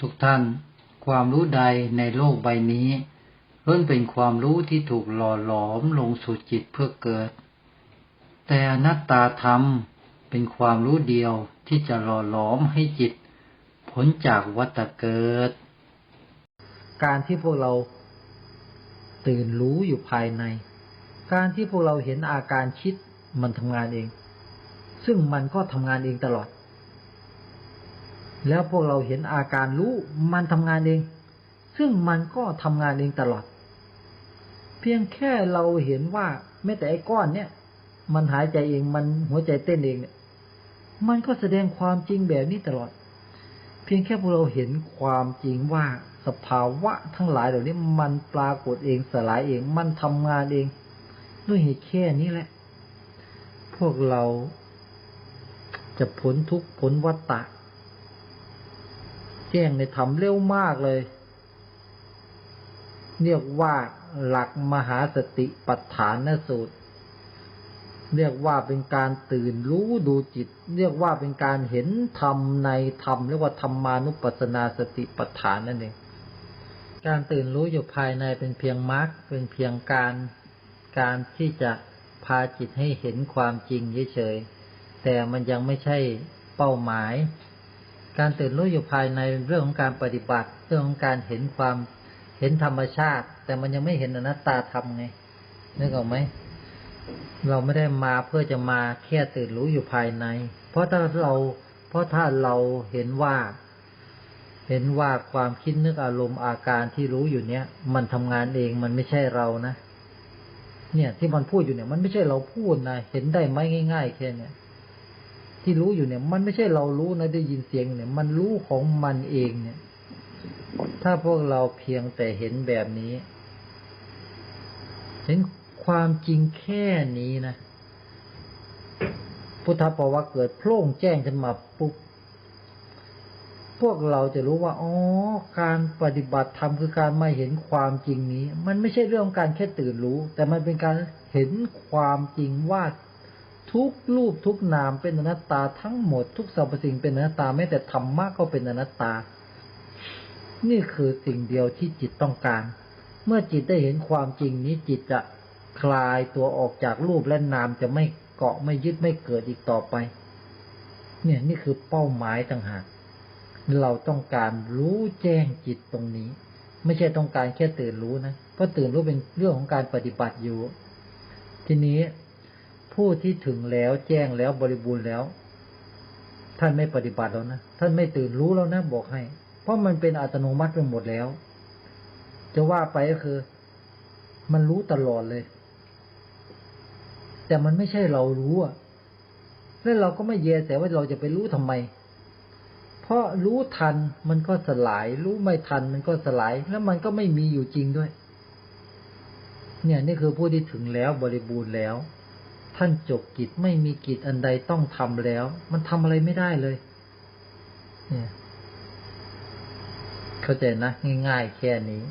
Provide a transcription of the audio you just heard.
ทุกท่าน ความรู้ใดในโลกใบนี้ล้วนเป็นความรู้ที่ถูกหล่อหลอมลงสู่จิตเพื่อเกิด แต่อนัตตาธรรมเป็นความรู้เดียวที่จะหล่อหลอมให้จิตพ้นจากวัฏเกิด การที่พวกเราตื่นรู้อยู่ภายใน การที่พวกเราเห็นอาการคิดมันทำงานเอง ซึ่งมันก็ทำงานเองตลอด แล้วพวกเราเห็นอาการรู้มันทำงานเอง ซึ่งมันก็ทำงานเองตลอด เพียงแค่เราเห็นว่าแม้แต่ไอ้ก้อนเนี่ย มันหายใจเองมันหัวใจเต้นเองเนี่ย มันก็แสดงความจริงแบบนี้ตลอด เพียงแค่พวกเราเห็นความจริงว่าสภาวะทั้งหลายเหล่านี้มันปรากฏเองสลายเองมันทำงานเอง ด้วยเหตุแค่นี้แหละ พวกเราจะพ้นทุกข์พ้นวัฏฏะ แจ้งในธรรมเร็วมากเลย เรียกว่าหลักมหาสติปัฏฐานนสูตร เรียกว่าเป็นการตื่นรู้ดูจิต เรียกว่าเป็นการเห็นธรรมในธรรมเรียกว่าธรรมานุปัสสนาสติปัฏฐานนั่นเองการตื่นรู้อยู่ภายในเป็นเพียงมรรคเป็นเพียงการการที่จะพาจิตให้เห็นความจริงเฉยๆแต่มันยังไม่ใช่เป้าหมาย การตื่นรู้อยู่ภายในเรื่องของการปฏิบัติ เรื่องของการเห็นความเห็นธรรมชาติ แต่มันยังไม่เห็นอนัตตาธรรมไงนึกออกไหมเราไม่ได้มาเพื่อจะมาแค่ตื่นรู้อยู่ภายใน เพราะถ้าเรา เพราะถ้าเราเห็นว่า เห็นว่าความคิดนึกอารมณ์อาการที่รู้อยู่เนี้ยมันทำงานเองมันไม่ใช่เรานะเนี่ย ที่มันพูดอยู่เนี่ย มันไม่ใช่เราพูดนะเห็นได้ไหมง่าย ๆ แค่เนี้ย ที่รู้อยู่เนี่ย มันไม่ใช่เรารู้นะได้ยินเสียงเนี่ย มันรู้ของมันเองเนี่ย ถ้าพวกเราเพียงแต่เห็นแบบนี้ เห็นความจริงแค่นี้นะพุทธภาวะเกิดโพล่งแจ้งขึ้นมาปุ๊บพวกเราจะรู้ว่าอ๋อการปฏิบัติธรรมคือการมาเห็นความจริงนี้ มันไม่ใช่เรื่องการแค่ตื่นรู้ แต่มันเป็นการเห็นความจริงว่า ทุกรูปทุกนามเป็นอนัตตาทั้งหมดทุกสรรพสิ่งเป็นอนัตตาแม้แต่ธรรมะก็เป็นอนัตตา นี่คือสิ่งเดียวที่จิตต้องการ เมื่อจิตได้เห็นความจริงนี้จิตจะคลายตัวออกจากรูปและนามจะไม่เกาะไม่ยึดไม่เกิดอีกต่อไป เนี่ยนี่คือเป้าหมายต่างหากเราต้องการรู้แจ้งจิตตรงนี้ ไม่ใช่ต้องการแค่ตื่นรู้นะเพราะตื่นรู้เป็นเรื่องของการปฏิบัติอยู่ ทีนี้ ผู้ที่ถึงแล้วแจ้งแล้วบริบูรณ์แล้ว ท่านไม่ปฏิบัติแล้วนะท่านไม่ตื่นรู้แล้วนะบอกให้ เพราะมันเป็นอัตโนมัติไปหมดแล้ว จะว่าไปก็คือ มันรู้ตลอดเลย แต่มันไม่ใช่เรารู้อะแล้วเราก็ไม่เยแสว่าเราจะไปรู้ทำไม เพราะรู้ทันมันก็สลาย รู้ไม่ทันมันก็สลาย แล้วมันก็ไม่มีอยู่จริงด้วย เนี่ยนี่คือผู้ที่ถึงแล้วบริบูรณ์แล้ว ท่านจบกิจไม่มีกิจอันใดต้องทำแล้ว มันทำอะไรไม่ได้เลย เนี่ย เข้าใจนะ ง่ายๆแค่นี้